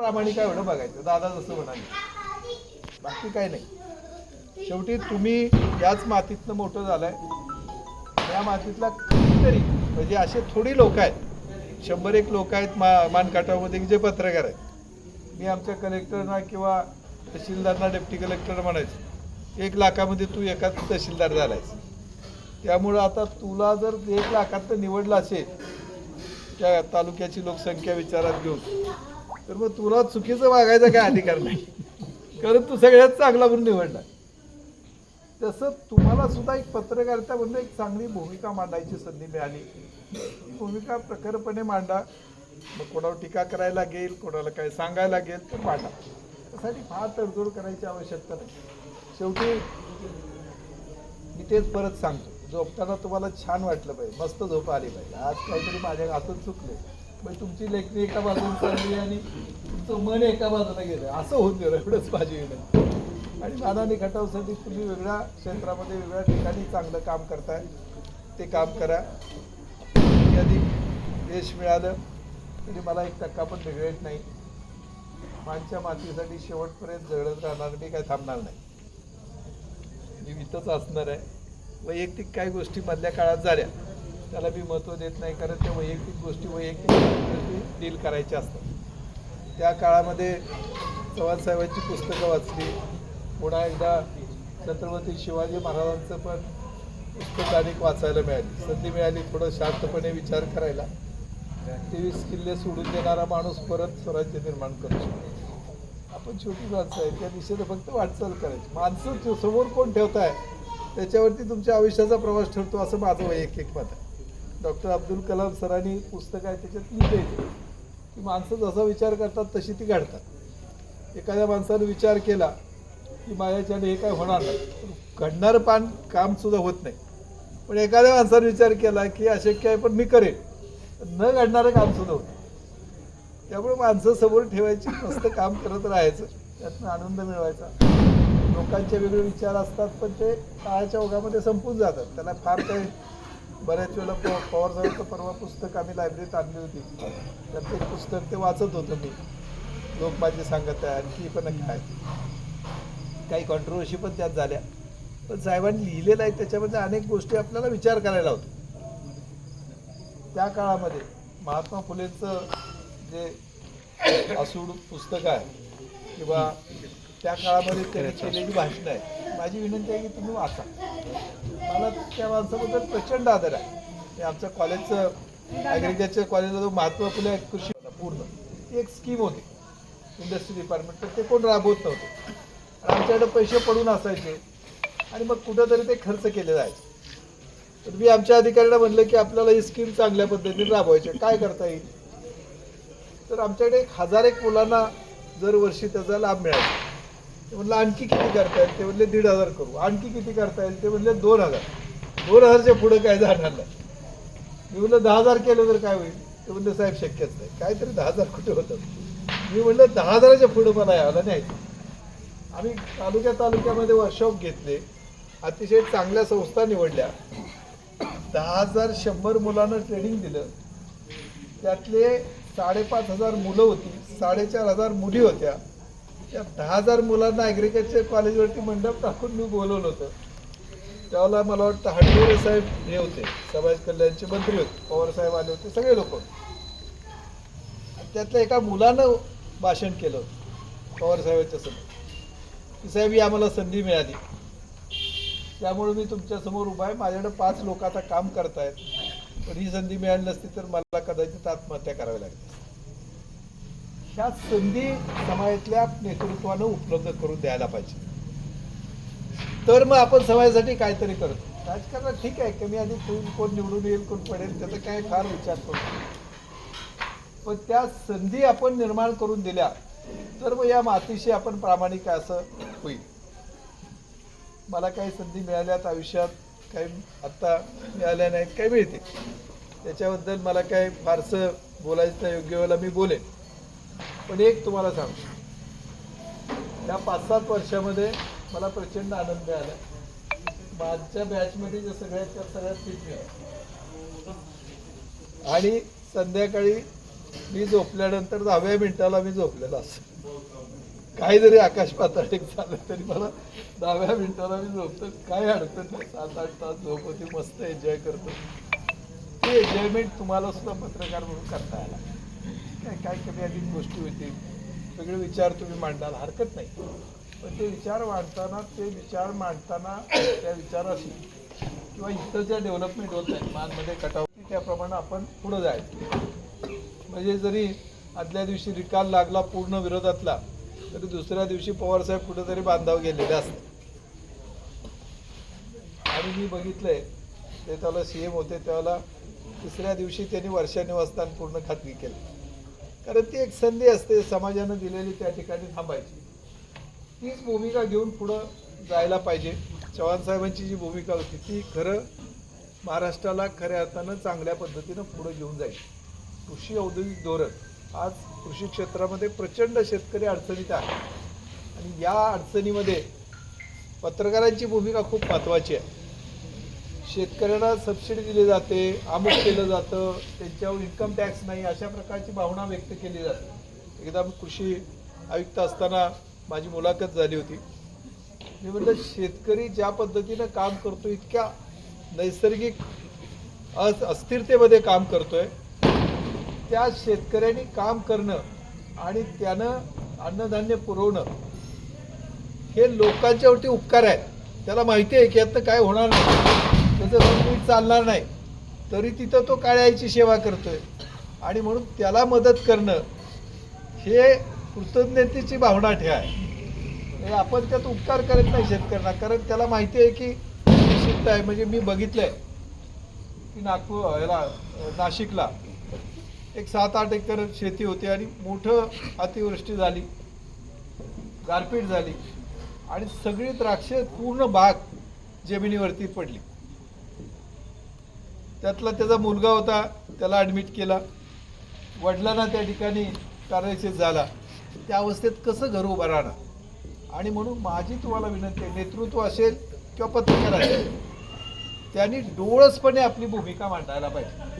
प्रामाणिक आहे म्हणून बघायचं. दादा जसं म्हणाले. बाकी काय नाही. शेवटी तुम्ही याच मातीतनं मोठं झालाय. या मातीतला कितीतरी म्हणजे असे थोडी लोक आहेत. शंभर एक लोक आहेत मा मानकाटामध्ये जे पत्रकार आहेत. मी आमच्या कलेक्टरना किंवा तहसीलदारना डेप्टी कलेक्टर म्हणायचं एक लाखामध्ये तू एकाच तहसीलदार झालायस. त्यामुळं आता तुला जर एक लाखात निवडलं असेल त्या तालुक्याची लोकसंख्या विचारात घेऊन. तर मग तुला चुकीचं वागायचा काय अधिकार नाही. कारण तू सगळ्यात चांगला म्हणून निवडला. तसं तुम्हाला सुद्धा एक पत्रकारिता म्हणून एक चांगली भूमिका मांडायची संधी मिळाली. ही भूमिका प्रखरपणे मांडा. मग कोणावर टीका करायला लागेल कोणाला काय सांगायला लागेल तर मांडा. त्यासाठी फार तडजोड करायची आवश्यकता नाही. शेवटी मी तेच परत सांगतो. झोपताना तुम्हाला छान वाटलं पाहिजे. मस्त झोप आली पाहिजे. आज काहीतरी माझ्या हातून चुकले मग तुमची लेखणी एका बाजूला चालली आणि तुमचं मन एका बाजूला गेलं. असं होऊन गेलं एवढंच माझी विनंती आणि मानाने खटावसाठी तुम्ही वेगळ्या क्षेत्रामध्ये वेगळ्या ठिकाणी चांगलं काम करताय. ते काम करा. कधी यश मिळालं तरी मला एक टक्का पण रिग्रेट नाही. मानच्या मातीसाठी शेवटपर्यंत जळत राहणार मी काय थांबणार नाही. मी इथंच असणार आहे. वैयक्तिक काही गोष्टी मधल्या काळात झाल्या. त्याला मी महत्त्व देत नाही कारण त्या वैयक्तिक गोष्टी वैयक्तिक डील करायच्या असतात. त्या काळामध्ये चव्हाण साहेबांची पुस्तकं वाचली. पुन्हा एकदा छत्रपती शिवाजी महाराजांचं पण पुस्तक अनेक वाचायला मिळाली. संधी मिळाली थोडं शांतपणे विचार करायला. तेवीस किल्ले सोडून देणारा माणूस परत स्वराज्य निर्माण करू शकतो. आपण छोटी माणसं आहे त्या दिशेने फक्त वाटचाल करायची. माणसं समोर कोण ठेवताय? त्याच्यावरती तुमच्या आयुष्याचा प्रवास ठरतो असं माझं वैयक्तिक मत आहे. डॉक्टर अब्दुल कलाम सरांनी पुस्तक आहे त्याच्यात लिहिलंय की माणसं जसा विचार करतात तशी ती घडतात. एखाद्या माणसानं विचार केला की माझ्याच्याने हे काय होणार नाही. घडणारं पान काम सुद्धा होत नाही. पण एखाद्या माणसानं विचार केला की अशक्य आहे पण मी करेन. न घडणारं काम सुद्धा होतं त्यामुळे माणसं समोर ठेवायची मस्त काम करत राहायचं. त्यातनं आनंद मिळवायचा. लोकांचे वेगळे विचार असतात पण ते काळाच्या ओघामध्ये संपून जातात. त्याला फार काही बऱ्याच वेळेला प पवार साहेबांचं परवा पुस्तक आम्ही लायब्ररीत आणली होती. तर ते पुस्तक ते वाचत होतं मी. लोक माझे सांगत आहे आणखी पण काय काही कॉन्ट्रोवर्सी पण त्यात झाल्या. पण साहेबांनी लिहिलेलं आहे त्याच्यामध्ये अनेक गोष्टी आपल्याला विचार करायला होतो. त्या काळामध्ये महात्मा फुलेंचं जे असूड पुस्तक आहे किंवा त्या काळामध्ये त्याने केलेली भाषणं आहे माझी विनंती आहे की तुम्ही वाचा. मला त्या माणसाबद्दल प्रचंड आदर आहे. ते आमच्या कॉलेजचं ॲग्रिकल्चर कॉलेजला जो महात्मा फुले कृषी पूर्ण. ती एक स्कीम होती. इंडस्ट्री डिपार्टमेंट तर ते कोण राबवत नव्हते. आमच्याकडे पैसे पडून असायचे. आणि मग कुठंतरी ते खर्च केले जायचे तर मी आमच्या अधिकाऱ्यांना म्हणलं की आपल्याला ही स्कीम चांगल्या पद्धतीने राबवायची काय करता येईल? तर आमच्याकडे एक हजार एक मुलांना दरवर्षी त्याचा लाभ मिळाला ते म्हणलं आणखी किती करता येईल? ते म्हणले दीड हजार करू. आणखी किती करता येईल? ते म्हणले दोन हजार. दोन हजारच्या पुढे काय जाणार नाही. मी म्हणलं दहा हजार केलं तर काय होईल? ते म्हणले साहेब शक्यच नाही. काहीतरी दहा हजार कुठे होतं? मी म्हणलं दहा हजाराच्या पुढं मला यायला नाही. आम्ही तालुक्या तालुक्यामध्ये वर्कशॉप घेतले. अतिशय चांगल्या संस्था निवडल्या. दहा हजार शंभर मुलांना ट्रेनिंग दिलं. त्यातले साडेपाच हजार मुलं होती. साडेचार हजार मुली होत्या. त्या दहा हजार मुलांना ॲग्रिकल्चर कॉलेजवरती मंडप टाकून मी बोलवलं होतं. त्यावेळेला मला वाटतं हडगोरे साहेब हे होते समाज कल्याणचे मंत्री होते पवार साहेब आले होते सगळे लोक त्यातल्या एका मुलानं भाषण केलं होतं पवार साहेबांच्या समोर. की साहेब ही आम्हाला संधी मिळाली. त्यामुळे मी तुमच्यासमोर उभा आहे. माझ्याकडे पाच लोक आता काम करतायत. पण ही संधी मिळाली नसती तर मला कदाचित आत्महत्या करावी लागली ह्या संधी समाजातल्या नेतृत्वानं उपलब्ध करून द्यायला पाहिजे. तर मग आपण समाजासाठी काहीतरी करतो. राजकारणात ठीक आहे कमी आधी कोण कोण निवडून येईल कोण पडेल त्याचा काय फार विचार करतो पण त्या संधी आपण निर्माण करून दिल्या तर मग या मातीशी आपण प्रामाणिक असं होईल. मला काही संधी मिळाल्यात आयुष्यात काही आत्ता मिळाल्या नाहीत काही मिळते त्याच्याबद्दल मला काय फारसं बोलायचं योग्य वेळेला मी बोलेन. पण एक तुम्हाला सांगतो. या पाच सात वर्षामध्ये मला प्रचंड आनंद मिळाला. माझ्या बॅचमध्ये जे सगळ्यात त्या सगळ्यात फिट मिळालं आणि संध्याकाळी मी झोपल्यानंतर दहाव्या मिनिटाला मी झोपलेला असतो. काही जरी आकाश पाताळीक झालं तरी मला दहाव्या मिनिटाला मी झोपतो. काय अडचण नाही. सात आठ तास झोप होती मस्त एन्जॉय करतो. ते एन्जॉयमेंट तुम्हाला सुद्धा पत्रकार म्हणून करता आला. काय काय कमी अधिक गोष्टी होतील सगळे विचार तुम्ही मांडाल. हरकत नाही. पण ते विचार मांडताना ते विचार मांडताना त्या विचाराशी किंवा इतर ज्या डेव्हलपमेंट होत आहे मानमध्ये कटावती त्याप्रमाणे आपण पुढं जायचं. म्हणजे जरी आदल्या दिवशी निकाल लागला पूर्ण विरोधातला तरी दुसऱ्या दिवशी पवारसाहेब कुठेतरी बांधाव गेलेले असते आणि मी बघितलंय ते त्याला सी एम होते त्याला तिसऱ्या दिवशी त्यांनी वर्षा निवासस्थान पूर्ण खात्री केलं. कारण ती एक संधी असते समाजानं दिलेली त्या ठिकाणी थांबायची. तीच भूमिका घेऊन पुढं जायला पाहिजे. चव्हाण साहेबांची जी भूमिका होती ती खरं महाराष्ट्राला खऱ्या अर्थानं चांगल्या पद्धतीनं पुढं घेऊन जाईल. कृषी औद्योगिक धोरण आज कृषी क्षेत्रामध्ये प्रचंड शेतकरी अडचणीत आहे. आणि या अडचणीमध्ये पत्रकारांची भूमिका खूप महत्त्वाची आहे. शेतकऱ्यांना सबसिडी दिली जाते अमुक केलं जातं त्यांच्यावर इन्कम टॅक्स नाही अशा प्रकारची भावना व्यक्त केली जाते. एकदा कृषी आयुक्त असताना माझी मुलाखत झाली होती. मी म्हटलं शेतकरी ज्या पद्धतीनं काम करतो इतक्या नैसर्गिक अस अस्थिरतेमध्ये काम करतोय त्या शेतकऱ्यांनी काम करणं आणि त्यानं अन्नधान्य पुरवणं हे लोकांच्यावरती उपकार आहेत. त्याला माहिती आहे की यातनं काय होणार नाही. त्याचं नीट चालणार नाही. तरी तिथं तो काळ्याची सेवा करतोय. आणि म्हणून त्याला मदत करणं हे कृतज्ञतेची भावना ठेवा. हे आपण त्यात उपकार करत नाही शेतकऱ्यांना. कारण त्याला माहिती आहे की निश्चित आहे. म्हणजे मी बघितलंय की नागपूर याला नाशिकला एक सात आठ एकर शेती होती आणि मोठं अतिवृष्टी झाली. गारपीट झाली. आणि सगळी द्राक्षे पूर्ण बाग जमिनीवरती पडली. त्यातला त्याचा मुलगा होता त्याला ॲडमिट केला. वडिलांना त्या ठिकाणी पॅरालिसिस झाला. त्या अवस्थेत कसं घर उभं राहणार? आणि म्हणून माझी तुम्हाला विनंती आहे नेतृत्व असेल किंवा पत्रकार असेल त्यांनी डोळसपणे आपली भूमिका मांडायला पाहिजे.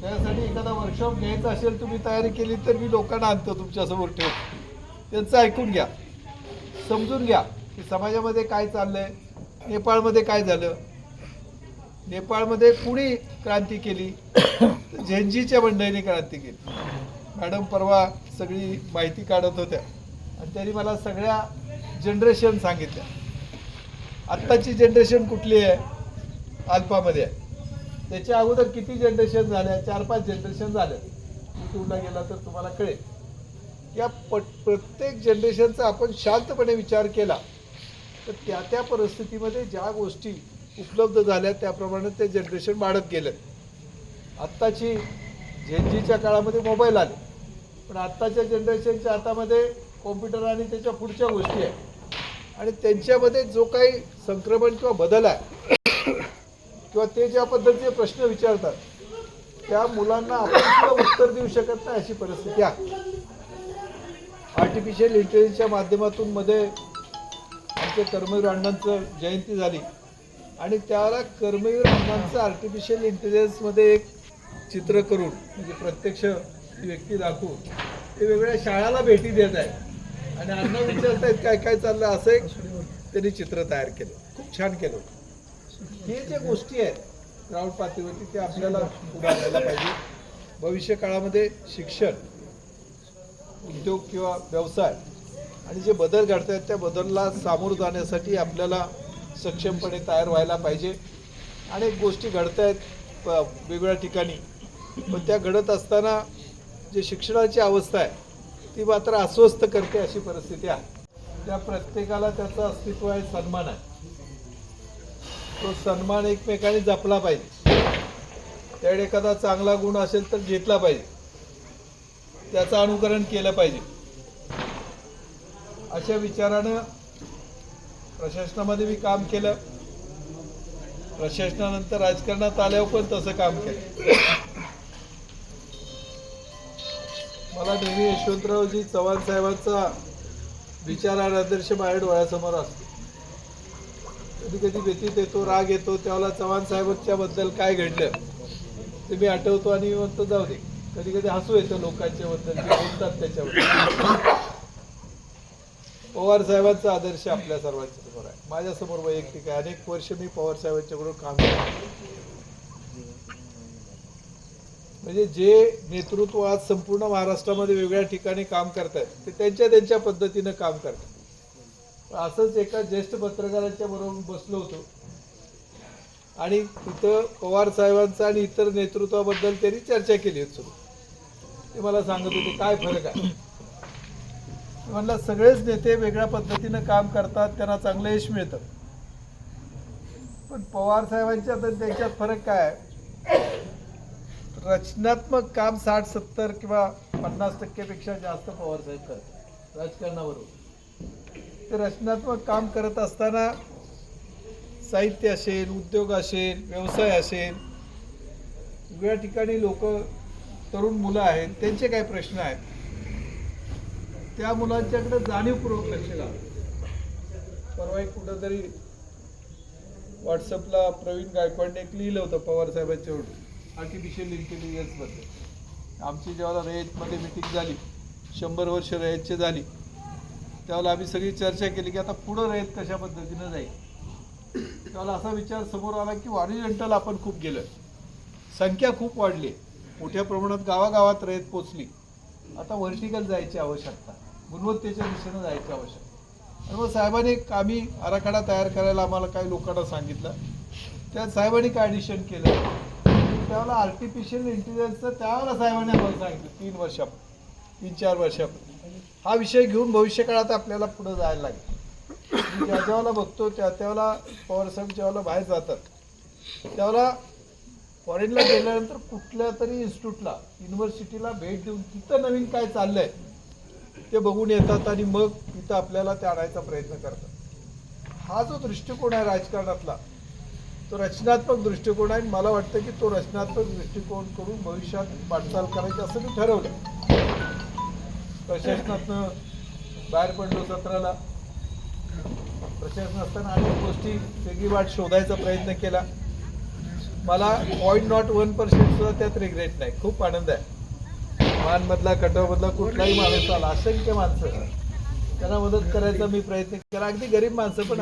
त्यासाठी एखादा वर्कशॉप घ्यायचा असेल तुम्ही तयारी केली तर मी लोकांना आणतो तुमच्यासमोर ठेवून. त्यांचं ऐकून घ्या. समजून घ्या की समाजामध्ये काय चाललं आहे नेपाळमध्ये काय झालं नेपाळमध्ये कुणी क्रांती केली? झेंजीच्या मंडळीने क्रांती केली. मॅडम परवा सगळी माहिती काढत होत्या. आणि त्यांनी मला सगळ्या जनरेशन सांगितल्या. आत्ताची जनरेशन कुठली आहे? अल्पामध्ये आहे. त्याच्या अगोदर किती जनरेशन झाल्या? चार पाच जनरेशन झाल्या. युट्यूबला गेला तर तुम्हाला कळेल. या पट प्रत्येक जनरेशनचा आपण शांतपणे विचार केला. तर त्या त्या परिस्थितीमध्ये ज्या गोष्टी उपलब्ध झाल्या त्याप्रमाणे ते जनरेशन वाढत गेलं आत्ताची झेनजीच्या काळामध्ये मोबाईल आले. पण आत्ताच्या जनरेशनच्या हातामध्ये कॉम्प्युटर आणि त्याच्या पुढच्या गोष्टी आहेत. आणि त्यांच्यामध्ये जो काही संक्रमण किंवा बदल आहे किंवा ते ज्या पद्धतीचे प्रश्न विचारतात त्या मुलांना आपण सुद्धा उत्तर देऊ शकत नाही अशी परिस्थिती आहे. आर्टिफिशियल इंटेलिजन्सच्या माध्यमातून मध्ये आमच्या कर्मवीर अण्णांचं जयंती झाली. आणि त्याला कर्मवीर अण्णांचं आर्टिफिशियल इंटेलिजन्समध्ये एक चित्र करून म्हणजे प्रत्यक्ष ती व्यक्ती दाखवून ते वेगवेगळ्या शाळाला भेटी देत आहेत. आणि अण्णा विचारत आहेत काय काय चाललं? असं एक त्यांनी चित्र तयार केलं. खूप छान केलं हे ज्या गोष्टी आहेत ग्राउंड पातळीवरती ते आपल्याला उभारायला पाहिजे. भविष्य काळामध्ये शिक्षण उद्योग किंवा व्यवसाय आणि जे बदल घडत आहेत त्या बदलला सामोरं जाण्यासाठी आपल्याला सक्षमपणे तयार व्हायला पाहिजे. अनेक गोष्टी घडत आहेत वेगवेगळ्या ठिकाणी. पण त्या घडत असताना जे शिक्षणाची अवस्था आहे ती मात्र अस्वस्थ करते अशी परिस्थिती आहे. त्या प्रत्येकाला त्याचं अस्तित्व आहे सन्मान आहे. तो सन्मान एकमेकाने जपला पाहिजे. त्याकडे एखादा चांगला गुण असेल तर घेतला पाहिजे. त्याचं अनुकरण केलं पाहिजे. अशा विचारानं प्रशासनामध्ये मी काम केलं. प्रशासनानंतर राजकारणात आल्यावर पण तसं काम केलं. मला नेहमी यशवंतरावजी चव्हाण साहेबांचा विचार आणि आदर्श माझ्या डोळ्यासमोर असतो. कधी कधी व्यतीत येतो राग येतो त्यावेळेला चव्हाण साहेबांच्या बद्दल काय घडलं ते मी आठवतो आणि मी म्हणतो जाऊ दे. कधी कधी हसू येतं लोकांच्या बद्दल जे बोलतात त्याच्याबद्दल पवार साहेबांचा आदर्श आपल्या सर्वांच्या समोर आहे. माझ्यासमोर वैयक्तिक आहे. अनेक वर्ष मी पवार साहेबांच्याकडून काम केलं म्हणजे जे नेतृत्व आज संपूर्ण महाराष्ट्रामध्ये वेगळ्या ठिकाणी काम करतायत ते त्यांच्या त्यांच्या पद्धतीनं काम करतात. असंच एका ज्येष्ठ पत्रकारांच्या बरोबर बसलो होतो. आणि तिथं पवार साहेबांचा आणि इतर नेतृत्वाबद्दल त्यांनी चर्चा केली होती. ते मला सांगत होते काय फरक आहे? म्हणलं सगळेच नेते वेगळ्या पद्धतीनं काम करतात त्यांना चांगलं यश मिळतं. पण पवार साहेबांच्यात आणि त्यांच्यात फरक काय रचनात्मक काम साठ सत्तर किंवा पन्नास टक्केपेक्षा जास्त पवार साहेब करतात राजकारणाबरोबर ते रचनात्मक काम करत असताना साहित्य असेल उद्योग असेल व्यवसाय असेल वेगळ्या ठिकाणी लोक तरुण मुलं आहेत त्यांचे काय प्रश्न आहेत? त्या मुलांच्याकडे जाणीवपूर्वक लक्ष घालतात परवा एक कुठंतरी व्हॉट्सअपला प्रवीण गायकवाडने एक लिहिलं होतं पवार साहेबांच्या आर्टिफिशियल इंटेलिजन्स आमची जेव्हा रयतमध्ये मिटिंग झाली शंभर वर्ष रयतची झाली त्यावेळेला आम्ही सगळी चर्चा केली की आता पुढं रयत कशा पद्धतीनं जाईल? त्यावेळेला असा विचार समोर आला की ऑरिजेंटल आपण खूप गेलं संख्या खूप वाढली. मोठ्या प्रमाणात गावागावात रयत पोचली. आता व्हर्टिकल जायची आवश्यकता. गुणवत्तेच्या दिशेनं जायचं आवश्यकता आणि मग साहेबांनी एक आम्ही आराखडा तयार करायला आम्हाला काही लोकांना सांगितलं. त्या साहेबांनी काय ॲडिशन केलं? त्यावेळेला आर्टिफिशियल इंटेलिजन्सचं त्यावेळेला साहेबांनी आम्हाला सांगितलं तीन वर्षा तीन चार वर्षापूर्वी. हा विषय घेऊन भविष्यकाळात आपल्याला पुढं जायला लागेल. ज्या ज्यावेळेला बघतो त्या त्यावेळेला पवारसाहेब ज्यावेळेला बाहेर जातात त्यावेळेला फॉरेनला गेल्यानंतर कुठल्या तरी इन्स्टिट्यूटला युनिव्हर्सिटीला भेट देऊन तिथं नवीन काय चाललंय ते बघून येतात आणि मग तिथं आपल्याला ते आणायचा प्रयत्न करतात. हा जो दृष्टिकोन आहे राजकारणातला तो रचनात्मक दृष्टिकोन आहे आणि मला वाटतं की तो रचनात्मक दृष्टिकोन करून भविष्यात वाटचाल करायची असं मी ठरवलं प्रशासनातनं बाहेर पडलो सत्राला. प्रशासन असताना अनेक गोष्टी वेगळी वाट शोधायचा प्रयत्न केला. मला पॉईंट नॉट वन पर्सेंट सुद्धा त्यात रिग्रेट नाही. खूप आनंद आहे. मानमधला कटवमधला कुठलाही माणूस आला असंख्य माणसं. त्यांना मदत करायचा मी प्रयत्न केला. अगदी गरीब माणसं पण